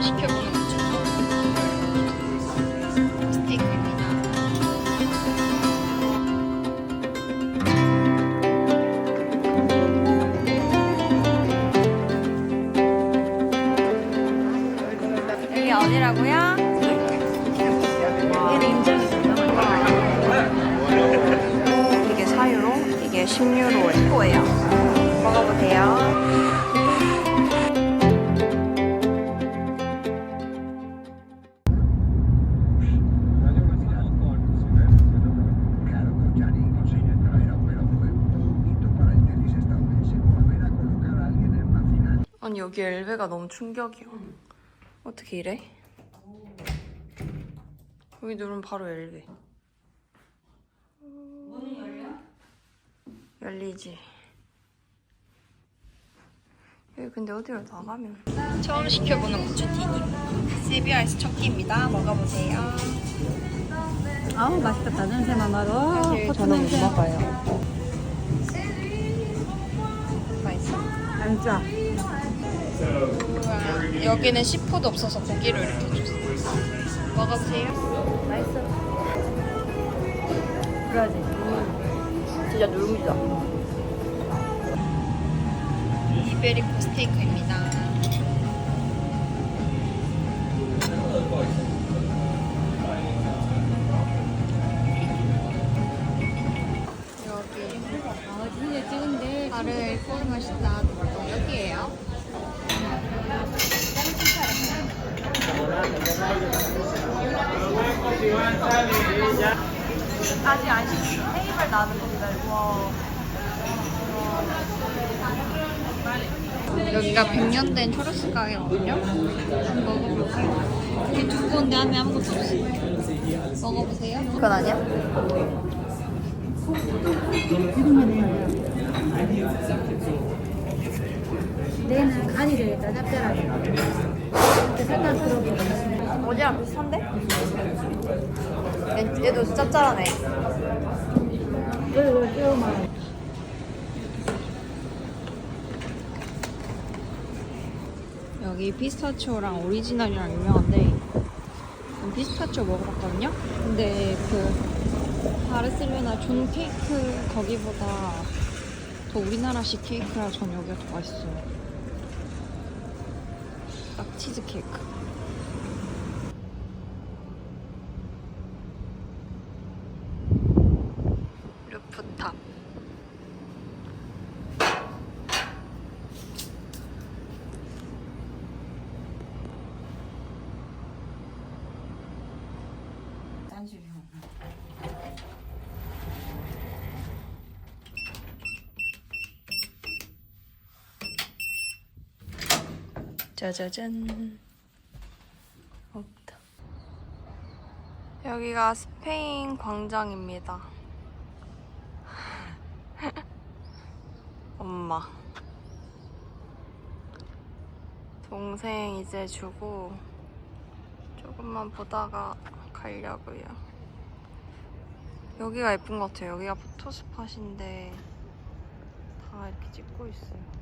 처음 아니 여기 엘베가 너무 충격이야. 어떻게 이래? 여기 누르면 바로 엘베. 문이 열려? 열리지. 여기 근데 어디로 나가면? 처음 시켜보는 고추튀김. 세비아이스 첫끼입니다. 먹어보세요. 아우 맛있겠다 냄새만 나도 고추 저는 못 냄새. 먹어요. 맛있어? 안 짜. 우와, 여기는 시푸드 없어서 고기로 이렇게 줬어요. 먹어보세요. 맛있어. 그러지. 진짜 누룽지다. 이베리코 스테이크입니다. 여기가 100년 된 초로스 가게거든요. 한번 먹어볼게요. 이게 두꺼운 다음에 아무것도 없어. 먹어보세요. 그건 아니야? 내는 간이 되겠다 짭짤하게. 이렇게 살짝 들어보면 어제랑 비슷한데? 얘, 얘도 짭짤하네. 이걸 조금만. 여기 피스타치오랑 오리지널이랑 유명한데 전 피스타치오 먹어봤거든요? 근데 그 바르셀로나 존 케이크 거기보다 더 우리나라식 케이크라 전 여기가 더 맛있어요 딱 치즈 케이크 루프탑 짜자잔. 없다. 여기가 스페인 광장입니다. 엄마. 동생 이제 주고 조금만 보다가 가려고요. 여기가 예쁜 것 같아요. 여기가 포토스팟인데 다 이렇게 찍고 있어요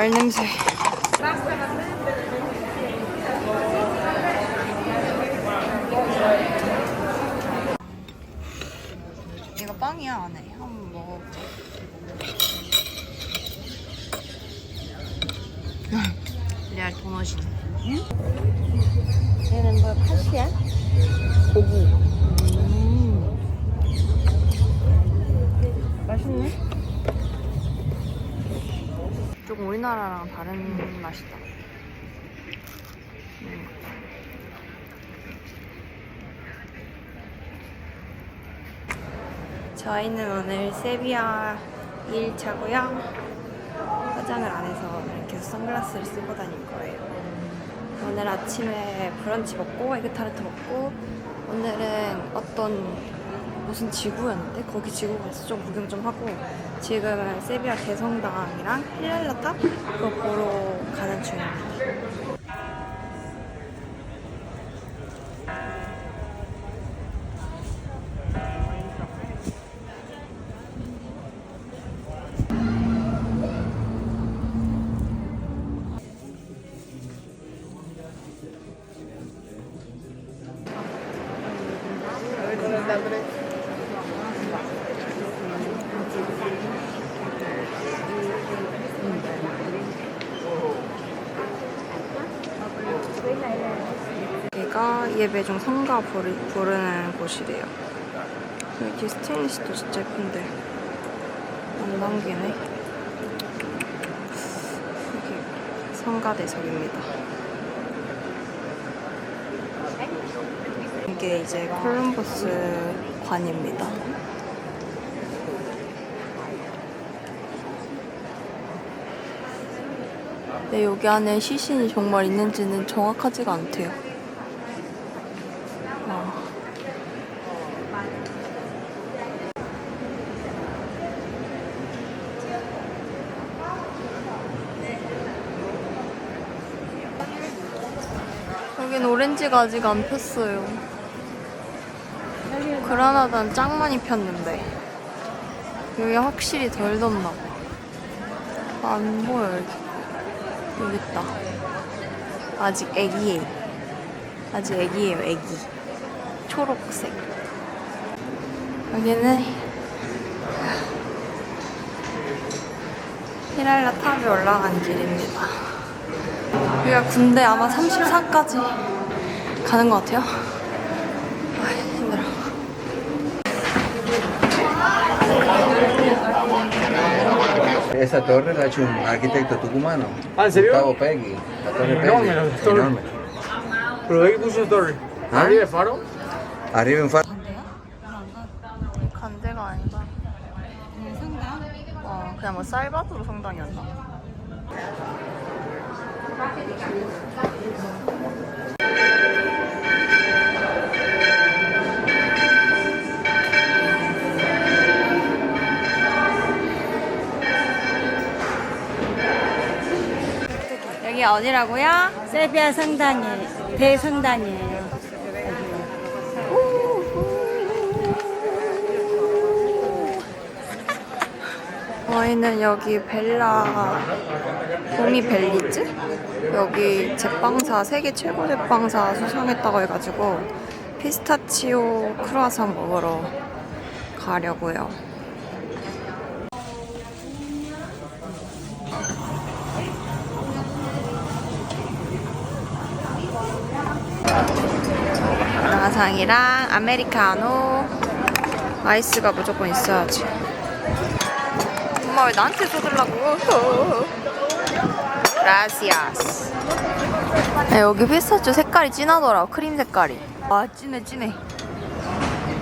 어, 말 냄새. 이거 빵이야 안에. 한번 먹어보자. 레알 도넛이네. 얘는 뭐 팥이야? 고구. 음. 맛있네. 우리나라랑 다른 맛이다. 음. 저희는 오늘 세비야 2일차고요. 화장을 안 해서 계속 선글라스를 쓰고 다닐 거예요. 오늘 아침에 브런치 먹고 에그타르트 먹고 오늘은 어떤 무슨 지구였는데 거기 지구 가서 좀 구경 좀 하고 지금은 세비야 대성당이랑 힐랄라탑 그거 보러 가는 중입니다. 여기가 예배 중 성가 부르, 부르는 곳이래요. 여기 스테인리스도 진짜 예쁜데 안 남기네. 여기 성가대석입니다. 이게 이제 콜럼버스 관입니다. 네, 여기 안에 시신이 정말 있는지는 정확하지가 않대요. 오렌지가 아직 안 폈어요. 그라나다는 짱 많이 폈는데 여기 확실히 덜 덥나 봐. 안 보여 여기. 여기 있다. 아직 애기예요. 아직 애기예요, 애기. 초록색. 여기는 히랄라 탑에 올라가는 길입니다. 여기가 군대 아마 34까지 가는 것 같아요. 아, 힘들어. Esa torre la hecho un arquitecto tucumano. Ah, ¿en serio? Gustavo Pegui. La torre Enorme, la torre. Enorme. Pero ahí puso torre. ¿Ah? ¿Arriba el faro? Arriba en faro. 간대가 아니다. 성당? 어, 그냥 뭐 살바도르 성당이었나? 여기 어디라고요? 세비야 성당이에요. 대성당이에요. 저희는 여기 벨라 도미 벨리즈 여기 제빵사 세계 최고 제빵사 수상했다고 해가지고 피스타치오 크루아상 먹으러 가려고요. 크루아상이랑 아메리카노 아이스가 무조건 있어야지. 엄마 왜 나한테 쏟으려고? 라시아스. 네, 여기 피스타치오 색깔이 진하더라. 크림 색깔이. 와 진해 진해.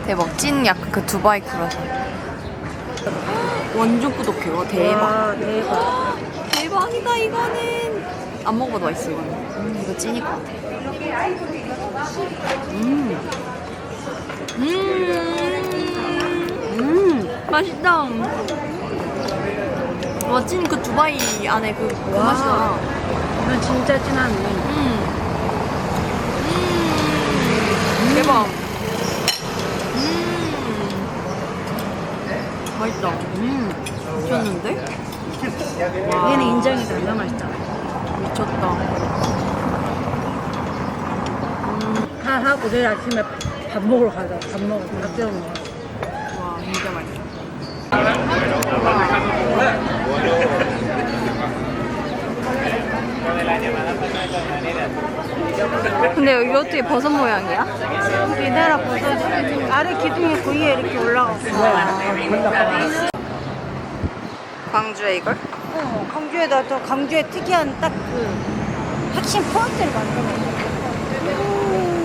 대박 찐 약간 그 두바이 크루아상. 완전 꾸덕해. 와 대박. 와, 대박. 대박이다 이거는. 안 먹어봐도 맛있어 이거는. 음, 이거 찐일 것 같아. 음. 음. 음. 맛있다. 와, 찐 그 두바이 안에 그, 그 와. 맛이 나. 이건 진짜 진하네. 음. 음. 대박. 음. 맛있다. 음. 미쳤는데? 와. 얘는 인정이다. 너무 맛있다. 미쳤다. 식사하고 내일 아침에 밥 먹으러 가자. 밥 먹어. 밥 때워 먹어. 와, 진짜 맛있어. 근데 여기 어떻게 버섯 모양이야? 이나라 버섯이 아래 기둥이 있고 위에 이렇게 올라가고 광주에 이걸? 어, 광주에다 저 광주의 특이한 딱 그 핵심 포인트를 만들어 놨어.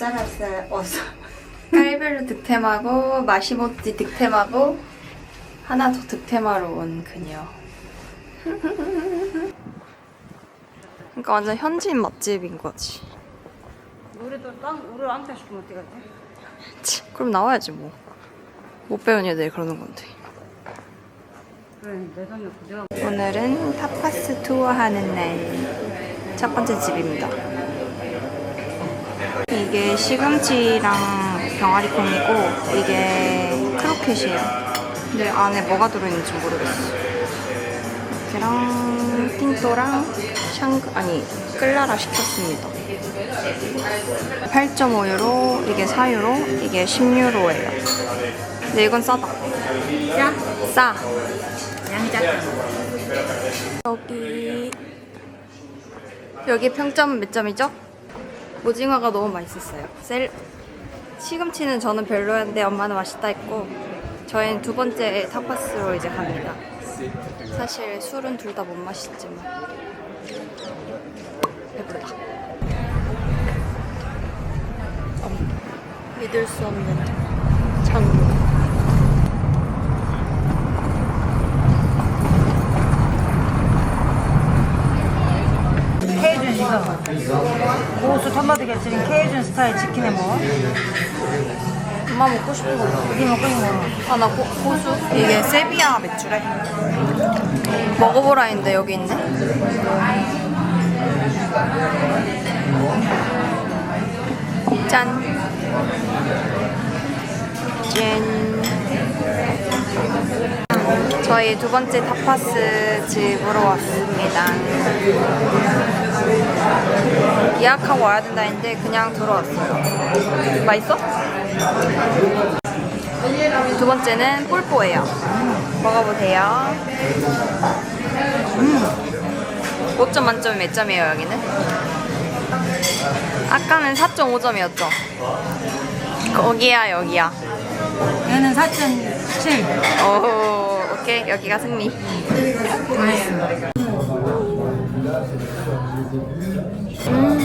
들 어싸라싸 어싸 깔별로 득템하고 마시모찌 득템하고 하나 더 득템하러 온 그녀. 그러니까 완전 현지인 맛집인 거지. 우리도 땅 우리 안타 싶으면 어떻게 하지? 치, 그럼 나와야지 뭐. 못 배운 애들이 그러는 건데. 오늘은 타파스 투어하는 날. 첫 번째 집입니다. 이게 시금치랑 병아리콩이고 이게 크로켓이에요. 근데 안에 뭐가 들어있는지 모르겠어. 이렇게랑 틴토랑 샹 아니 끌라라 시켰습니다. 8.5유로 이게 4유로 이게 10유로예요. 근데 이건 싸다. 자 싸. 양자 여기 여기 평점은 몇 점이죠? 오징어가 너무 맛있었어요. 셀 시금치는 저는 별로였는데 엄마는 맛있다 했고 저희는 두 번째 타파스로 이제 갑니다. 사실 술은 둘 다 못 마시지만 배부르다. 엄, 믿을 수 없는 장르. 케이준 이거 고수 토마토 게츠린 케이준 스타일 치킨에 뭐 엄마 먹고 싶은 거? 여기 먹고 있는 거 아, 나 고, 고수? 이게 세비야 맥주래. 먹어보라 했는데 여기 있네. 짠. 짠. 저희 두 번째 타파스 집으로 왔습니다. 예약하고 와야 된다 했는데 그냥 들어왔어요. 맛있어? 두 번째는 뿔뽀예요. 먹어보세요. 음. 5점 만점에 몇 점이에요, 여기는? 아까는 4.5점이었죠? 거기야, 여기야. 얘는 4.7 오, 오케이. 여기가 승리. 음,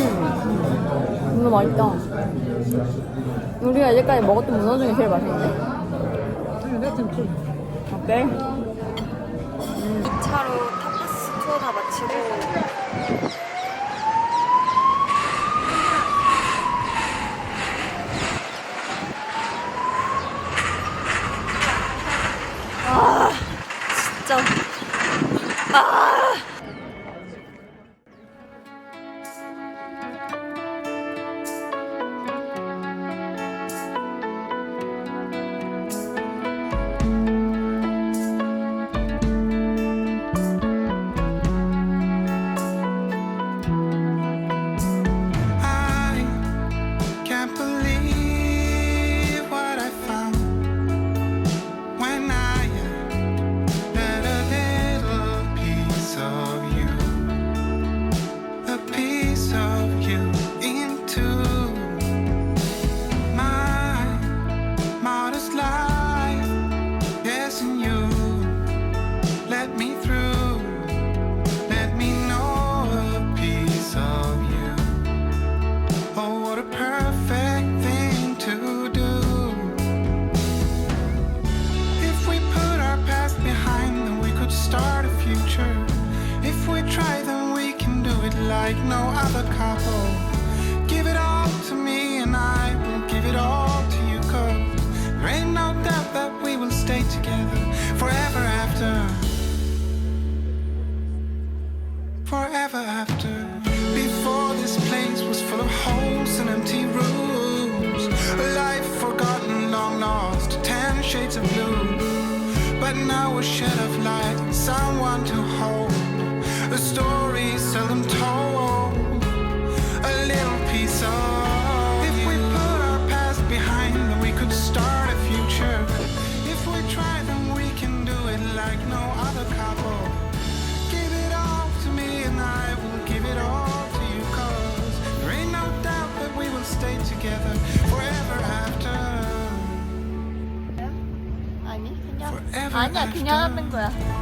너무 맛있다. 우리가 이제까지 먹었던 문어 중에 제일 맛있는데? 어때? 음. 2차로 타파스 투어 다 마치고 Now a shed of light, someone to hold, a story seldom told. 그냥 하는 거야.